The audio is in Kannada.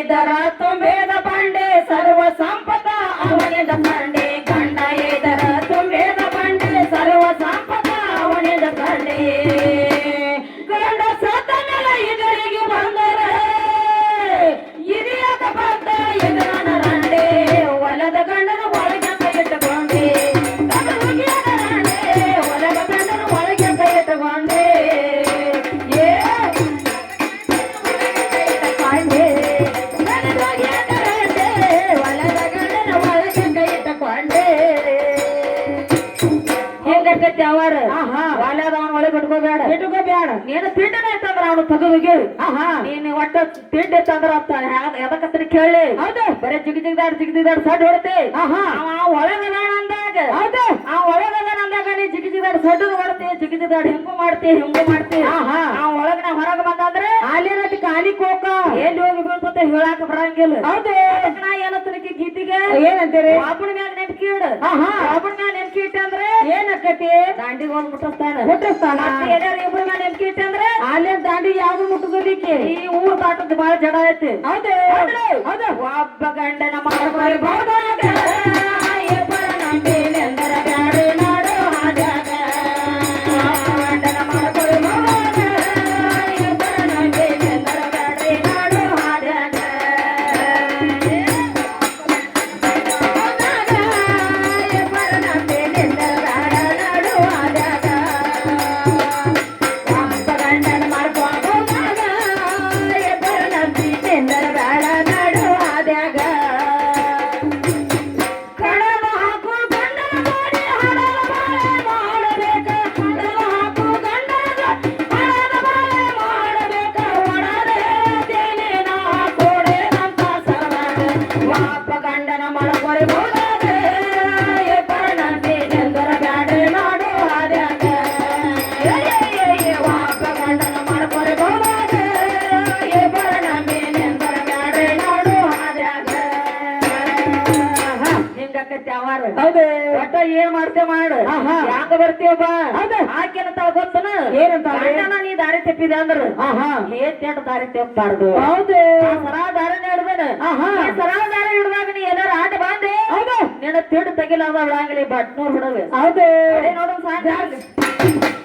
darat ಅವರ ಹೊಲದ ಅವನ ಒಳಗೆ ಇಟ್ಕೋಬೇಡ. ಇಟ್ಕೋಬೇಡ. ನೀನು ತಿಂಡನ ಇತ್ತಂದ್ರ ಅವನು ತೆಗೆದು ಆಹಾ. ನೀನು ಒಟ್ಟ ತಿಂಡಿ ಇತ್ತಂದ್ರ ಎದಕ್ಕತ್ತನ ಕೇಳಿ. ಹೌದು. ಬರೀ ಜಿಗ್ ಜಿಗ್ದಾಡ್ ಜಿಗ್ ಜಿಗ್ದಾಡ್ ಸಡ್ ಹೊಡ್ತಿ. ಅವ ಒಳಗದಾನ ಅಂದಾಗ ಹೌದು. ನೀ ಸಡ್ಡು ಹೊಡ್ತಿ ಜಿಗ್ ಜಿಗ್ದಾಡ್ ಹಿಂಗು ಮಾಡ್ತಿ ಹಿಂಗು ಮಾಡ್ತಿ. ಆಹಾ ಆ ಒಳಗನ ಹೊರಗ ಬಂದಂದ್ರೆ ಅಲ್ಲಿರತಿ ಖಾಲಿ ಕೋಕ. ಎಲ್ಲಿ ಹೋಗಿ ಬೀಳ್ತತೆ ಹೇಳಾಕ ಬರಂಗಿಲ್ಲ. ಹೌದು. ನಾ ಏನತ್ತನಕ್ಕೆ ಗೀತಿಗೆ? ಏನಂತೀರಿ? ಬಾಬುಣ ಮ್ಯಾಗ ನೆನ್ಕಿ ಇಡ. ಬಾಬುಣ ಮ್ಯಾಗ ನೆನ್ಕಿ ಇಟ್ಟಂದ್ರೆ ಏನಕ್ಕತಿ ದಾಂಡಿಗೆ ಒಂದ್ ಮುಟ್ಟಿಸ್ತಾನ. ಮುಟ್ಟಿಸ್ತಾನ? ಏನಾರ ಇಬ್ರು ಮ್ಯಾಗ ನೆನ್ಕಿ ಇಟ್ಟಂದ್ರೆ ಅಲ್ಲೇ ದಾಂಡಿ ಯಾವ್ದು ಮುಟ್ಟಗೋದಿಕ್ಕೆ ಈ ಊರ್ ತಾಟದ ಬಾಳ ಜಡ ಐತಿ. ಹೌದು. ಹೌದು. ಒಬ್ಬ ಗಂಡನ ಮಾಡ್ಕೊಳ್ಳಿ ಗಂಡನ ಅವಾರ. ಹೌದು. ಒಟ್ಟ ಏನ್ ಮಾಡ್ತೇವ ಮಾಡು. ಯಾಕ ಬರ್ತೀವ ಬಾ. ಆಕೆನ ತಾವ ಗೊತ್ತನ? ಏನಂತ ನೀ ದಾರಿ ತಪ್ಪಿದೆ ಅಂದ್ರ. ಏನ್ ದಾರಿ ತಪ್ಪಬಾರ್ದು ಹೌದು. ಸರಾ ದಾರಿ ಹಿಡ್ದೇನ ಸರಾ ದಾರಿ ಹಿಡ್ದಾಗ ನೀ ಏನಾರ ಆಟ ಬಂದೆ? ಹೌದು. ನಿನ್ನ ತಿಂಡು ತೆಗಿಲಾದ ಬಿಡಂಗಿಲ್ಲ ಬಟ್ನೂರ್ ಹುಡುಗ. ಹೌದು. ನೋಡು ಸಾಕು.